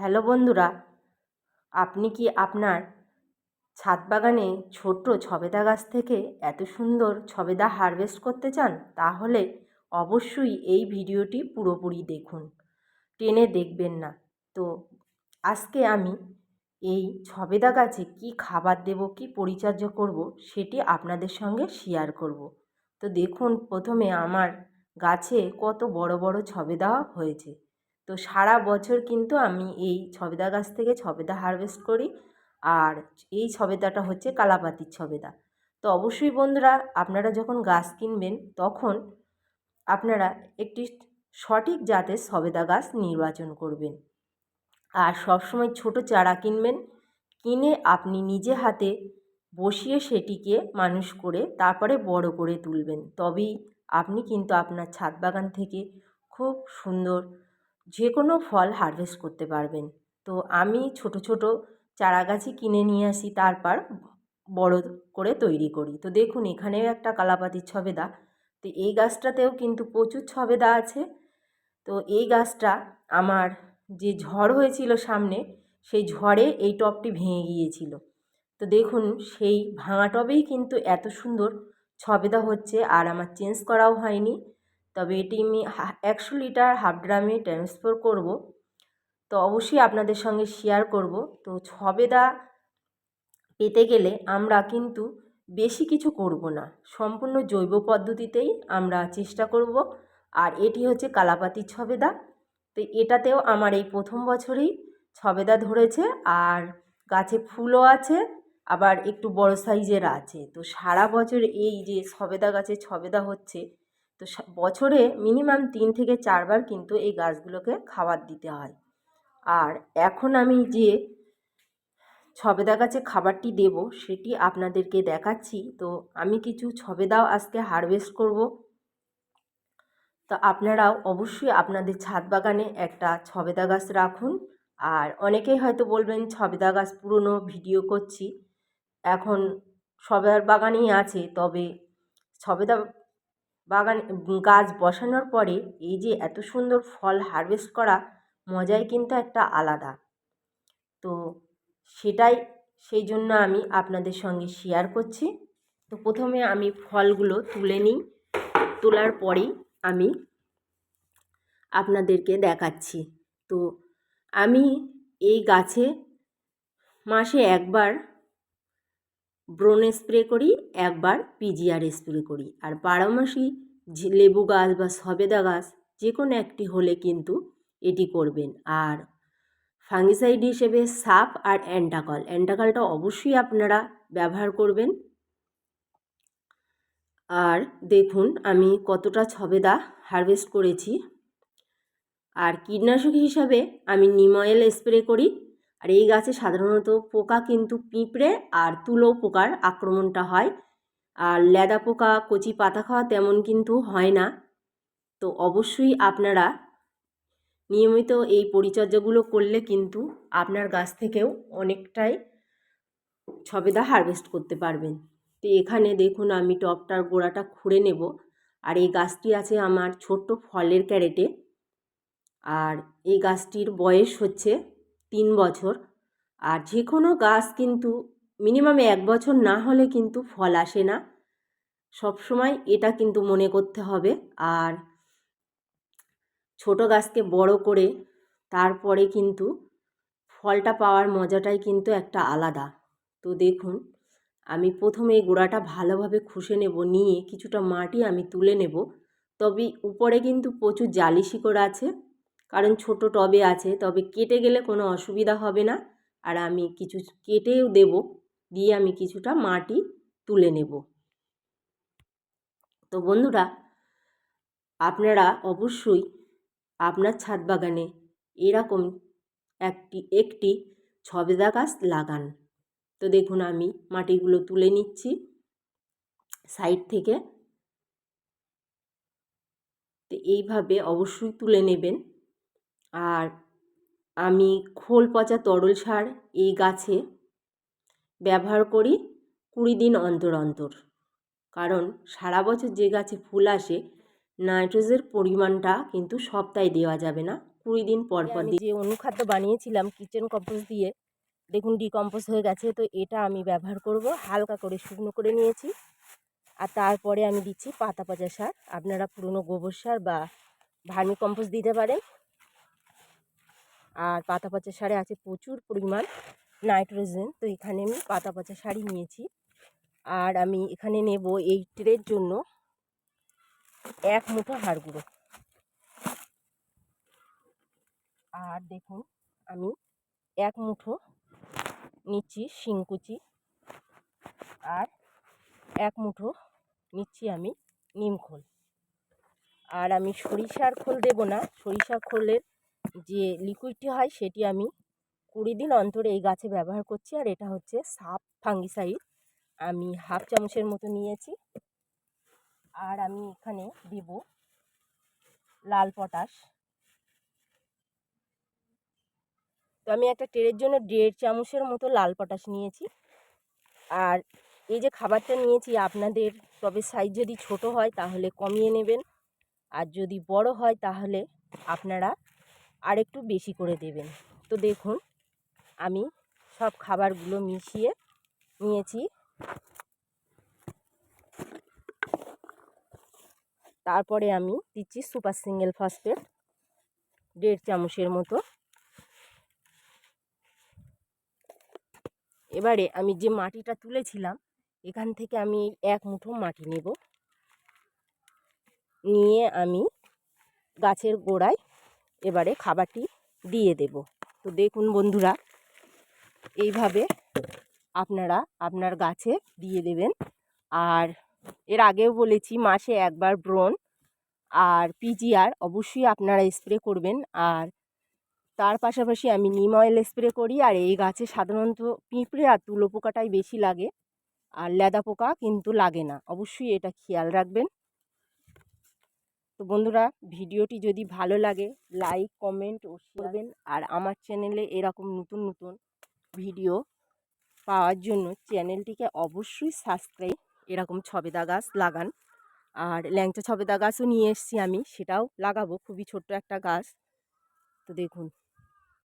Hello বন্ধুরা, আপনি কি আপনার ছাদ বাগানে ছোট্ট ছবেদা গাছ থেকে এত সুন্দর ছবেদা হারভেস্ট করতে চান? তাহলে অবশ্যই এই ভিডিওটি পুরোপুরি দেখুন, টেনে দেখবেন না। তো আজকে আমি এই ছবেদা গাছে কি খাবার দেব, কি পরিচর্যা করব, সেটি আপনাদের সঙ্গে শেয়ার করব। তো দেখুন, প্রথমে আমার গাছে কত বড় বড় ছবেদা হয়েছে। তো সারা বছর কিন্তু আমি এই ছবেদা গাছ থেকে ছবেদা হারভেস্ট করি। আর এই ছবেদাটা হচ্ছে কালাপাতির ছবেদা। তো অবশ্যই বন্ধুরা, আপনারা যখন গাছ কিনবেন, তখন আপনারা একটি সঠিক জাতের সবেদা গাছ নির্বাচন করবেন। আর সবসময় ছোট চারা কিনবেন, কিনে আপনি নিজে হাতে বসিয়ে সেটিকে মানুষ করে, তারপরে বড় করে তুলবেন। তবেই আপনি কিন্তু আপনার ছাদ বাগান থেকে খুব সুন্দর যে কোনো ফল হারভেস্ট করতে পারবেন। তো আমি ছোট ছোট চারা গাছই কিনে নিয়ে আসি, তারপর বড় করে তৈরি করি। তো দেখুন, এখানেও একটা কালাপাতির ছবেদা। তো এই গাছটাতেও কিন্তু প্রচুর ছবেদা আছে। তো এই গাছটা আমার যে ঝড় হয়েছিল সামনে, সেই ঝড়ে এই টবটি ভেঙে গিয়েছিল। তো দেখুন, সেই ভাঙা টবেই কিন্তু এত সুন্দর ছবেদা হচ্ছে, আর আমার চেঞ্জ করাও হয়নি। তবে এটি আমি একশো লিটার হাফ ড্রামে ট্রান্সফার করব। তো অবশ্যই আপনাদের সঙ্গে শেয়ার করব। তো ছবেদা পেতে গেলে আমরা কিন্তু বেশি কিছু করব না। সম্পূর্ণ জৈব পদ্ধতিতেই আমরা চেষ্টা করব। আর এটি হচ্ছে কালাপাতির ছবেদা তো এটাতেও আমার এই প্রথম বছরেই ছবেদা ধরেছে। আর গাছে ফুলও আছে, আবার একটু বড় সাইজের আছে। তো সারা বছর এই যে সবেদা গাছে ছবেদা হচ্ছে তো বছরে মিনিমাম তিন থেকে চারবার কিন্তু এই গাছগুলোকে খাবার দিতে হয়। আর এখন আমি যে ছবেদা গাছে খাবারটি দেব, সেটি আপনাদেরকে দেখাচ্ছি। তো আমি কিছু ছবেদাও আজকে হারভেস্ট করব। তো আপনারাও অবশ্যই আপনাদের ছাদ বাগানে একটা ছবেদা গাছ রাখুন। আর অনেকেই হয়তো বলবেন, ছবেদা গাছ পুরনো, ভিডিও করছি। এখন সবার বাগানেই আছে, তবে ছবেদা বাগান, গাছ বসানোর পরে এই যে এত সুন্দর ফল হারভেস্ট করা, মজাই কিন্তু একটা আলাদা। তো সেটাই, সেই জন্য আমি আপনাদের সঙ্গে শেয়ার করছি। তো প্রথমে আমি ফলগুলো তুলে নিই। তোলার পরেই আমি আপনাদেরকে দেখাচ্ছি। তো আমি এই গাছে মাসে একবার ব্রোন স্প্রে করি, একবার পিজিআর স্প্রে করি। আর বারোমাসি লেবু গাছ বা সবেদা গাছ যে কোনো একটি হলে কিন্তু এটি করবেন। আর ফাঙ্গিসাইড হিসেবে সাপ আর অ্যান্টাকল। অ্যান্টাকলটা অবশ্যই আপনারা ব্যবহার করবেন। আর দেখুন, আমি কতটা ছবেদা হারভেস্ট করেছি। আর কীটনাশক হিসাবে আমি নিম অয়েল স্প্রে করি। আর এই গাছে সাধারণত পোকা কিন্তু পিঁপড়ে আর তুলো পোকার আক্রমণটা হয়। আর লেদা পোকা, কচি পাতা খাওয়া তেমন কিন্তু হয় না। তো অবশ্যই আপনারা নিয়মিত এই পরিচর্যাগুলো করলে কিন্তু আপনার গাছ থেকেও অনেকটাই ছবেদা হারভেস্ট করতে পারবেন। তো এখানে দেখুন আমি টপটার গোড়াটা খুঁড়ে নেব। আর এই গাছটি আছে আমার ছোট্ট ফলের ক্যারেটে। আর এই গাছটির বয়স হচ্ছে তিন বছর। আর যে কোনো গাছ কিন্তু মিনিমাম এক বছর না হলে কিন্তু ফল আসে না। সবসময় এটা কিন্তু মনে করতে হবে। আর ছোট গাছকে বড় করে তারপরে কিন্তু ফলটা পাওয়ার মজাটাই কিন্তু একটা আলাদা। তো দেখুন, আমি প্রথমে এই গোড়াটা ভালোভাবে খুশে নেব, নিয়ে কিছুটা মাটি আমি তুলে নেব। তবে উপরে কিন্তু প্রচুর জালি শিকড় আছে। কারণ ছোট টবে আছে, তবে কেটে গেলে কোনো অসুবিধা হবে না। আর আমি কিছু কেটেও দেব, দিয়ে আমি কিছুটা মাটি তুলে নেব। তো বন্ধুরা, আপনারা অবশ্যই আপনার ছাদ বাগানে এরকম একটি একটি ছবেদা গাছ লাগান। তো দেখুন, আমি মাটিগুলো তুলে নিচ্ছি সাইড থেকে। তো এইভাবে অবশ্যই তুলে নেবেন। আর আমি খোল পচা তরল সার এই গাছে ব্যবহার করি কুড়ি দিন অন্তর অন্তর। কারণ সারা বছর যে গাছে ফুল আসে নাইট্রোজের পরিমাণটা কিন্তু সপ্তাহে দেওয়া যাবে না। কুড়ি দিন পর পর দিই যে অনুখাদ্য বানিয়েছিলাম কিচেন কম্পোস্ট দিয়ে দেখুন ডিকম্পোজ হয়ে গেছে তো এটা আমি ব্যবহার করব। হালকা করে শুকনো করে নিয়েছি। আর তারপরে আমি দিচ্ছি পাতা পচা সার। আপনারা পুরনো গোবর সার বা ভার্মি কম্পোস্ট দিতে পারেন। আর পাতা পচা সারে আছে প্রচুর পরিমাণ নাইট্রোজেন। তো এখানে আমি পাতা পচা সারই নিয়েছি। আর আমি এখানে নেব এই ট্রের জন্য এক মুঠো হাড় গুঁড়ো। আর দেখুন, আমি এক মুঠো নিচ্ছি শিংকুচি। আর এক মুঠো নিচ্ছি আমি নিম খোল আর আমি সরিষার খোল দেব না। সরিষার খোলের যে লিকুইডটি হয় সেটি আমি কুড়ি দিন অন্তরে এই গাছে ব্যবহার করছি। আর এটা হচ্ছে সাপ ফাঙ্গিসাইড। আমি হাফ চামচের মতো নিয়েছি। আর আমি এখানে দেব লাল পটাশ। তো আমি একটা ট্রের জন্য দেড় চামচের মতো লাল পটাশ নিয়েছি। আর এই যে খাবারটা নিয়েছি, আপনাদের তবে সাইজ যদি ছোট হয় তাহলে কমিয়ে নেবেন। আর যদি বড় হয় তাহলে আপনারা আরেকটু বেশি করে দেবেন। তো দেখুন, আমি সব খাবারগুলো মিশিয়ে নিয়েছি। তারপরে আমি দিচ্ছি সুপার সিঙ্গেল ফসফেট দেড় চামচের মতো। এবারে আমি যে মাটিটা তুলেছিলাম, এখান থেকে আমি এক মুঠো মাটি নেব। নিয়ে আমি গাছের গোড়ায় এবারে খাবারটি দিয়ে দেব। তো দেখুন বন্ধুরা, এইভাবে আপনারা আপনার গাছে দিয়ে দেবেন। আর এর আগেও বলেছি, মাসে একবার ব্রণ আর পিজিআর অবশ্যই আপনারা স্প্রে করবেন। আর তার পাশাপাশি আমি নিম অয়েল স্প্রে করি। আর এই গাছে সাধারণত পিঁপড়ে আর তুলো পোকাটাই বেশি লাগে। আর লেদা পোকা কিন্তু লাগে না। অবশ্যই এটা খেয়াল রাখবেন। তো বন্ধুরা, ভিডিওটি যদি ভালো লাগে লাইক কমেন্ট ও করবেন। আর আমার চ্যানেলে এরকম নতুন নতুন ভিডিও পাওয়ার জন্য চ্যানেলটিকে অবশ্যই সাবস্ক্রাইব এরকম ছবেদা গাছ লাগান। আর ল্যাংচা ছবেদা গাছও নিয়ে এসেছি আমি, সেটাও লাগাবো, খুবই ছোট্ট একটা গাছ। তো দেখুন।